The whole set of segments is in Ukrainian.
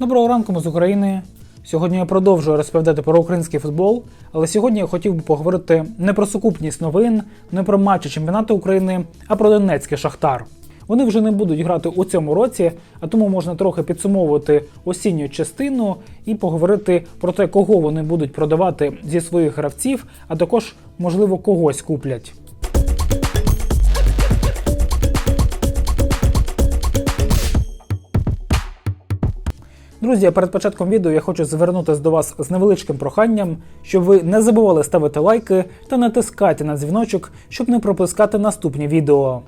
Доброго ранку ми з України. Сьогодні я продовжую розповідати про український футбол, але сьогодні я хотів би поговорити не про сукупність новин, не про матчі чемпіонату України, а про Донецький Шахтар. Вони вже не будуть грати у цьому році, а тому можна трохи підсумовувати осінню частину і поговорити про те, кого вони будуть продавати зі своїх гравців, а також, можливо, когось куплять. Друзі, перед початком відео я хочу звернутися до вас з невеличким проханням, щоб ви не забували ставити лайки та натискати на дзвіночок, щоб не пропускати наступні відео.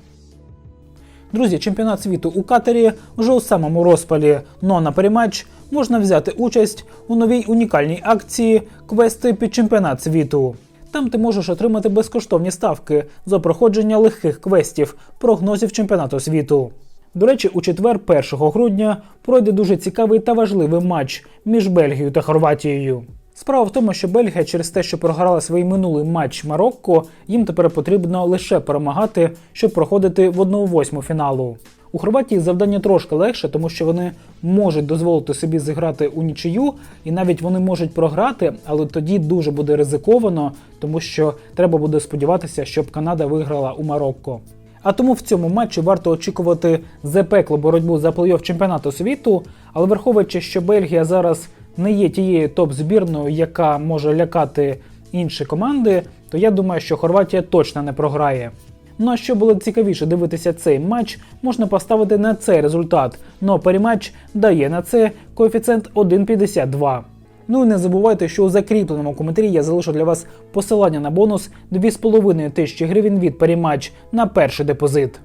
Друзі, чемпіонат світу у Катері вже у самому розпалі, но на перематч можна взяти участь у новій унікальній акції Квести під чемпіонат світу. Там ти можеш отримати безкоштовні ставки за проходження легких квестів, прогнозів чемпіонату світу. До речі, у четвер, 1 грудня, пройде дуже цікавий та важливий матч між Бельгією та Хорватією. Справа в тому, що Бельгія через те, що програла свій минулий матч Марокко, їм тепер потрібно лише перемагати, щоб проходити в 1-8 фіналу. У Хорватії завдання трошки легше, тому що вони можуть дозволити собі зіграти у нічию, і навіть вони можуть програти, але тоді дуже буде ризиковано, тому що треба буде сподіватися, щоб Канада виграла у Марокко. А тому в цьому матчі варто очікувати запеклу боротьбу за плей-офф чемпіонату світу, але враховуючи, що Бельгія зараз не є тією топ-збірною, яка може лякати інші команди, то я думаю, що Хорватія точно не програє. Ну а щоб було цікавіше дивитися цей матч, можна поставити на цей результат. Но перематч дає на це коефіцієнт 1,52. Ну і не забувайте, що у закріпленому коментарі я залишу для вас посилання на бонус 2,5 тисячі гривень від Паріматч на перший депозит.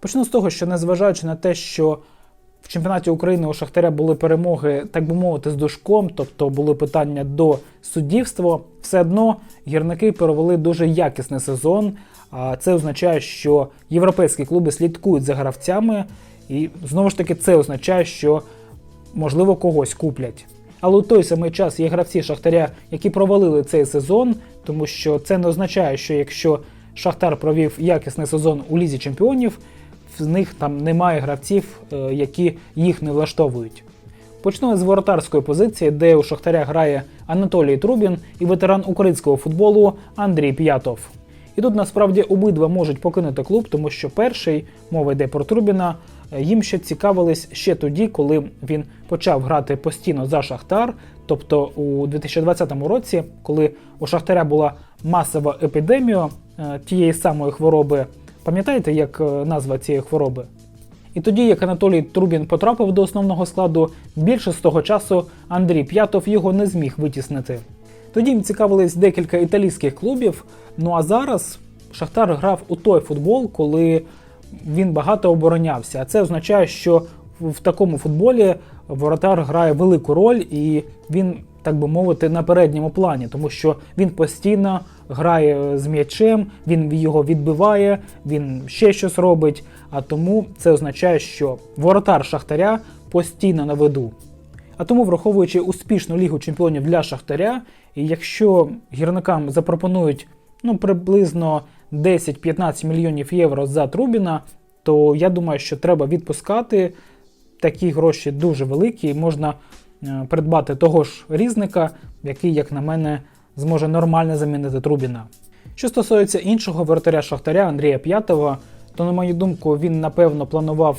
Почну з того, що незважаючи на те, що чемпіонаті України у Шахтаря були перемоги, так би мовити, з душком, тобто були питання до суддівства, все одно гірники провели дуже якісний сезон. А це означає, що європейські клуби слідкують за гравцями, і знову ж таки це означає, що можливо когось куплять. Але у той самий час є гравці Шахтаря, які провалили цей сезон, тому що це не означає, що якщо Шахтар провів якісний сезон у лізі чемпіонів, в них там немає гравців, е, які їх не влаштовують. Почну з воротарської позиції, де у Шахтаря грає Анатолій Трубін і ветеран українського футболу Андрій П'ятов. І тут насправді обидва можуть покинути клуб, тому що перший мова йде про Трубіна. е, Їм ще цікавились ще тоді, коли він почав грати постійно за Шахтар. Тобто у 2020 році, коли у Шахтаря була масова епідемія е, тієї самої хвороби. Пам'ятаєте, як е, назва цієї хвороби? І тоді, як Анатолій Трубін потрапив до основного складу, більше з того часу Андрій П'ятов його не зміг витіснити. Тоді їм цікавились декілька італійських клубів. Ну а зараз Шахтар грав у той футбол, коли він багато оборонявся. А це означає, що в в такому футболі воротар грає велику роль і він, так би мовити, на передньому плані, тому що він постійно грає з м'ячем, він його відбиває, він ще щось робить. А тому це означає, що воротар Шахтаря постійно на виду. А тому, враховуючи успішну лігу чемпіонів для Шахтаря, і якщо гірникам запропонують ну, приблизно 10-15 мільйонів євро за Трубіна, то я думаю, що треба відпускати такі гроші дуже великі, і можна е, придбати того ж різника, який, як на мене, зможе нормально замінити Трубіна. Що стосується іншого воротаря Шахтаря Андрія П'ятова, то, на мою думку, він напевно планував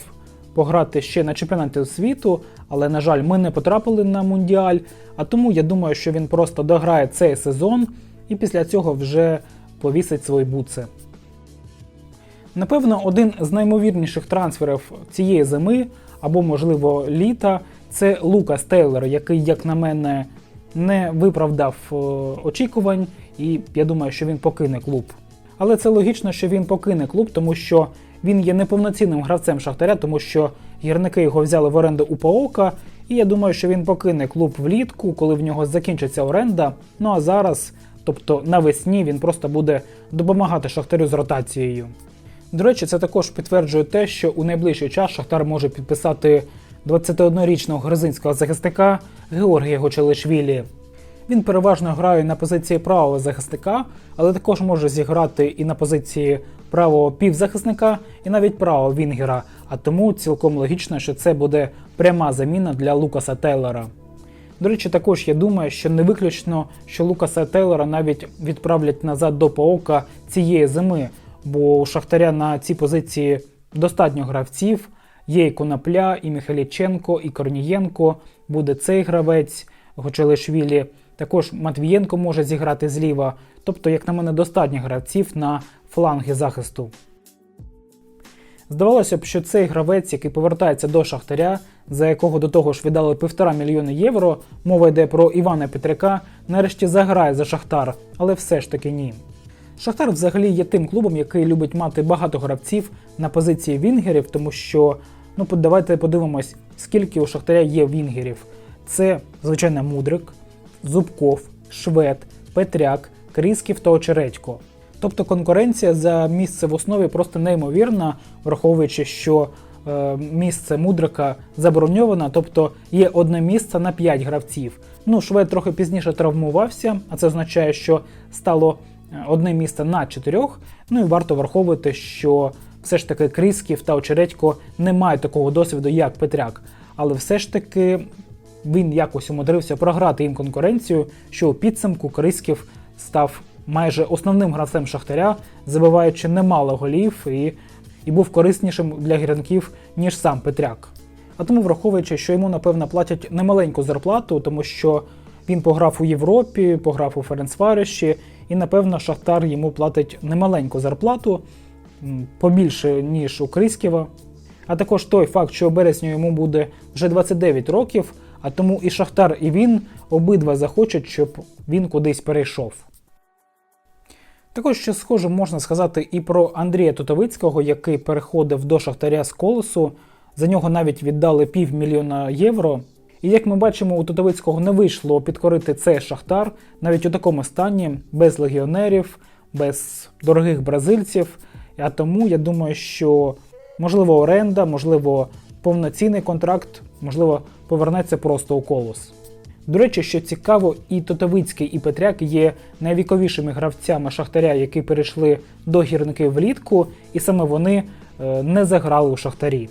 пограти ще на чемпіонаті світу, але, на жаль, ми не потрапили на мундіаль. А тому я думаю, що він просто дограє цей сезон і після цього вже повісить свої буци. Напевно, один з наймовірніших трансферів цієї зими або, можливо, літа це Лукас Тейлор, який, як на мене, не виправдав е, очікувань, і я думаю, що він покине клуб. Але це логічно, що він покине клуб, тому що він є неповноцінним гравцем Шахтаря, тому що гірники його взяли в оренду у Паока, і я думаю, що він покине клуб влітку, коли в нього закінчиться оренда. Ну а зараз, тобто навесні, він просто буде допомагати Шахтарю з ротацією. До речі, це також підтверджує те, що у найближчий час Шахтар може підписати 21-річного грузинського захисника Георгія Гочелишвілі. Він переважно грає на позиції правого захисника, але також може зіграти і на позиції правого півзахисника, і навіть правого вінгера. А тому цілком логічно, що це буде пряма заміна для Лукаса Тейлора. До речі, також я думаю, що не виключно, що Лукаса Тейлора навіть відправлять назад до Паока цієї зими, бо у Шахтаря на цій позиції достатньо гравців. Є і Конопля, і Михайліченко, і Корнієнко, буде цей гравець Гочелишвілі. Також Матвієнко може зіграти зліва. Тобто, як на мене, достатньо гравців на фланги захисту. Здавалося б, що цей гравець, який повертається до Шахтаря, за якого до того ж віддали півтора мільйони євро, мова йде про Івана Петряка, нарешті заграє за Шахтар, але все ж таки ні. Шахтар взагалі є тим клубом, який любить мати багато гравців на позиції вінгерів, тому що, ну давайте подивимось, скільки у Шахтаря є вінгерів. Це, звичайно, Мудрик, Зубков, Швед, Петряк, Крісків та Очередько. Тобто конкуренція за місце в основі просто неймовірна, враховуючи, що е, місце Мудрика заброньовано, тобто є одне місце на 5 гравців. Ну, Швед трохи пізніше травмувався, а це означає, що стало одне місце на чотирьох. Ну і варто враховувати, що все ж таки Крісків та Очередько не мають такого досвіду, як Петряк. Але все ж таки він якось умудрився програти їм конкуренцію, що у підсумку Крисків став майже основним гравцем Шахтаря, забиваючи немало голів і, і був кориснішим для гірників, ніж сам Петряк. А тому, враховуючи, що йому, напевно, платять немаленьку зарплату, тому що він пограв у Європі, пограв у Ференцвариші, і, напевно, Шахтар йому платить немаленьку зарплату, побільше, ніж у Крисківа. А також той факт, що у березні йому буде вже 29 років, а тому і Шахтар, і він обидва захочуть, щоб він кудись перейшов. Також ще схоже можна сказати і про Андрія Тотовицького, який переходив до Шахтаря з колесу. За нього навіть віддали півмільйона євро. І як ми бачимо, у Тотовицького не вийшло підкорити цей Шахтар навіть у такому стані, без легіонерів, без дорогих бразильців. А тому я думаю, що можливо оренда, можливо, повноцінний контракт, можливо, повернеться просто у колос. До речі, що цікаво, і Тотовицький, і Петряк є найвіковішими гравцями Шахтаря, які перейшли до гірників влітку, і саме вони е, не заграли у Шахтарі.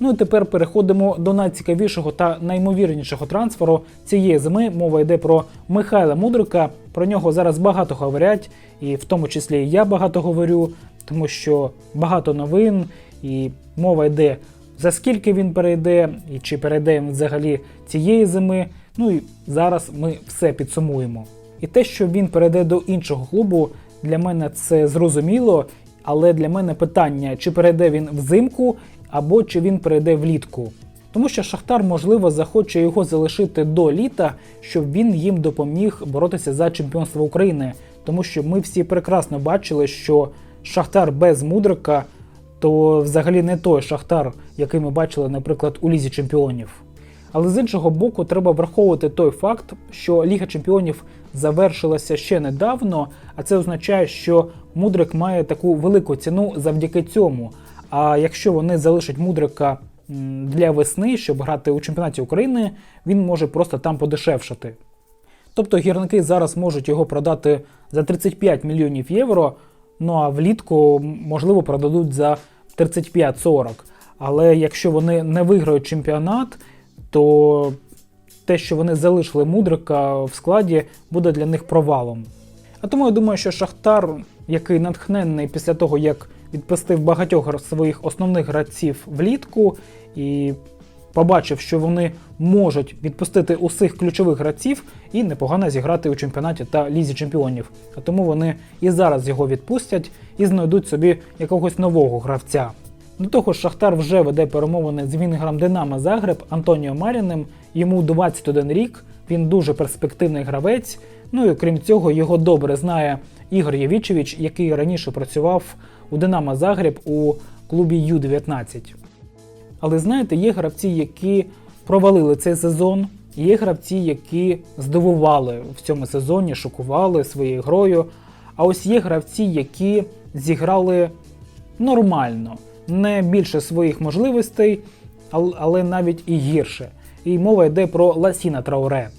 Ну і тепер переходимо до найцікавішого та наймовірнішого трансферу цієї зими. Мова йде про Михайла Мудрика. Про нього зараз багато говорять, і в тому числі я багато говорю, тому що багато новин, і мова йде за скільки він перейде, і чи перейде він взагалі цієї зими. Ну і зараз ми все підсумуємо. І те, що він перейде до іншого клубу, для мене це зрозуміло, але для мене питання, чи перейде він взимку або чи він перейде влітку. Тому що Шахтар, можливо, захоче його залишити до літа, щоб він їм допоміг боротися за чемпіонство України. Тому що ми всі прекрасно бачили, що Шахтар без Мудрика то взагалі не той Шахтар, який ми бачили, наприклад, у Лізі Чемпіонів. Але з іншого боку, треба враховувати той факт, що Ліга Чемпіонів завершилася ще недавно, а це означає, що Мудрик має таку велику ціну завдяки цьому. А якщо вони залишать Мудрика для весни, щоб грати у чемпіонаті України, він може просто там подешевшати. Тобто гірники зараз можуть його продати за 35 мільйонів євро, ну а влітку можливо продадуть за 35-40. Але якщо вони не виграють чемпіонат, то те, що вони залишили Мудрика в складі, буде для них провалом. А тому я думаю, що Шахтар, який натхненний після того, як відпустив багатьох своїх основних гравців влітку і побачив, що вони можуть відпустити усіх ключових гравців і непогано зіграти у чемпіонаті та лізі чемпіонів. А тому вони і зараз його відпустять і знайдуть собі якогось нового гравця. До того ж, Шахтар вже веде перемовини з вінгером Динамо Загреб Антоніо Маріним. Йому 21 рік, він дуже перспективний гравець. Ну і крім цього, його добре знає Ігор Євічевич, який раніше працював у Динамо Загреб у клубі Ю-19. Але знаєте, є гравці, які провалили цей сезон, є гравці, які здивували в цьому сезоні, шокували своєю грою. А ось є гравці, які зіграли нормально, не більше своїх можливостей, але навіть і гірше. І мова йде про Ласіна Трауре.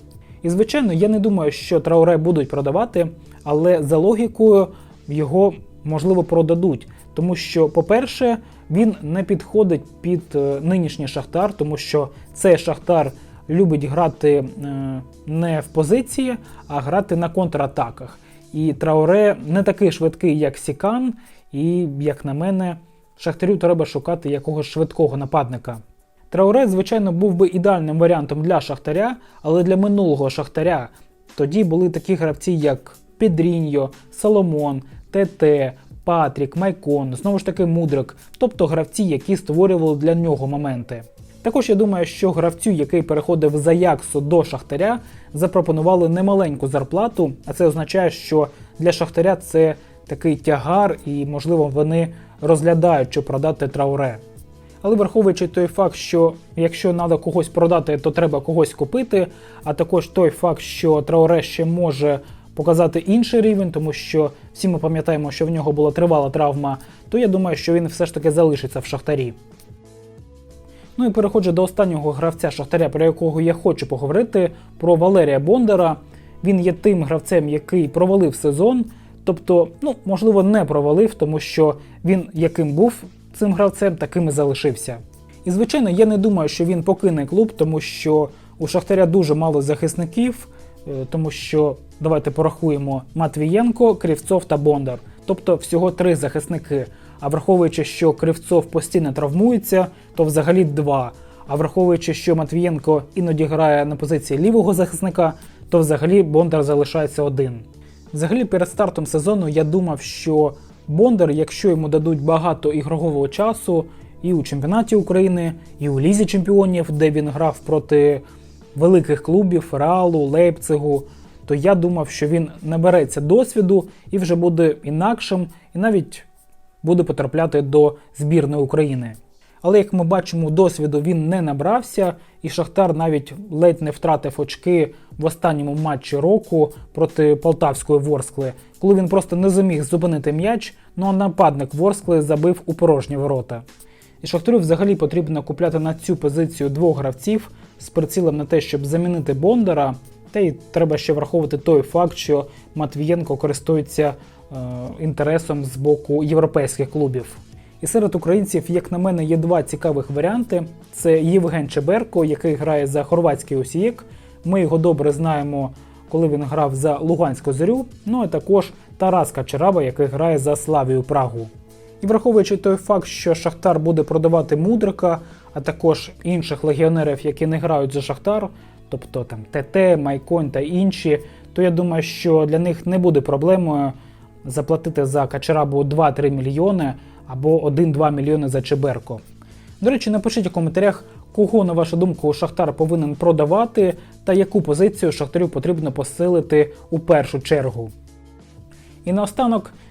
І звичайно, я не думаю, що Трауре будуть продавати, але за логікою його можливо продадуть. Тому що, по-перше, він не підходить під е, нинішній шахтар, тому що цей шахтар любить грати е, не в позиції, а грати на контратаках. І Трауре не такий швидкий, як Сікан, і, як на мене, Шахтарю треба шукати якогось швидкого нападника. Трауре, звичайно, був би ідеальним варіантом для Шахтаря, але для минулого Шахтаря тоді були такі гравці, як Педріньо, Соломон, ТТ, Патрік, Майкон, знову ж таки Мудрик, тобто гравці, які створювали для нього моменти. Також я думаю, що гравцю, який переходив з Аяксу до Шахтаря, запропонували немаленьку зарплату, а це означає, що для Шахтаря це такий тягар, і, можливо, вони розглядають, що продати трауре. Але враховуючи той факт, що якщо треба когось продати, то треба когось купити, а також той факт, що Трауре ще може показати інший рівень, тому що всі ми пам'ятаємо, що в нього була тривала травма, то я думаю, що він все ж таки залишиться в Шахтарі. Ну і переходжу до останнього гравця Шахтаря, про якого я хочу поговорити, про Валерія Бондара. Він є тим гравцем, який провалив сезон, тобто, ну, можливо, не провалив, тому що він яким був цим гравцем, таким і залишився. І звичайно, я не думаю, що він покине клуб, тому що у Шахтаря дуже мало захисників, тому що давайте порахуємо Матвієнко, Кривцов та Бондар. Тобто всього три захисники. А враховуючи, що Кривцов постійно травмується, то взагалі два. А враховуючи, що Матвієнко іноді грає на позиції лівого захисника, то взагалі Бондар залишається один. Взагалі, перед стартом сезону я думав, що Бондар, якщо йому дадуть багато ігрового часу, і у чемпіонаті України, і у Лізі Чемпіонів, де він грав проти великих клубів Реалу, Лейпцигу, то я думав, що він набереться досвіду і вже буде інакшим, і навіть буде потрапляти до збірної України. Але як ми бачимо, досвіду він не набрався, і Шахтар навіть ледь не втратив очки в останньому матчі року проти Полтавської Ворскли, коли він просто не зуміг зупинити м'яч, ну а нападник Ворскли забив у порожні ворота. І Шахтарю взагалі потрібно купляти на цю позицію двох гравців з прицілом на те, щоб замінити Бондара. Та й треба ще враховувати той факт, що Матвієнко користується е, інтересом з боку європейських клубів. І серед українців, як на мене, є два цікавих варіанти: це Євген Чеберко, який грає за хорватський Осієк. Ми його добре знаємо, коли він грав за Луганську зорю. Ну і також Тарас Качараба, який грає за Славію Прагу. І враховуючи той факт, що Шахтар буде продавати Мудрика, а також інших легіонерів, які не грають за Шахтар, тобто там ТТ, Майконь та інші, то я думаю, що для них не буде проблемою заплатити за Качарабу 2-3 мільйони або 1-2 мільйони за Чеберко. До речі, напишіть у коментарях, кого, на вашу думку, Шахтар повинен продавати та яку позицію Шахтарю потрібно посилити у першу чергу. І наостанок,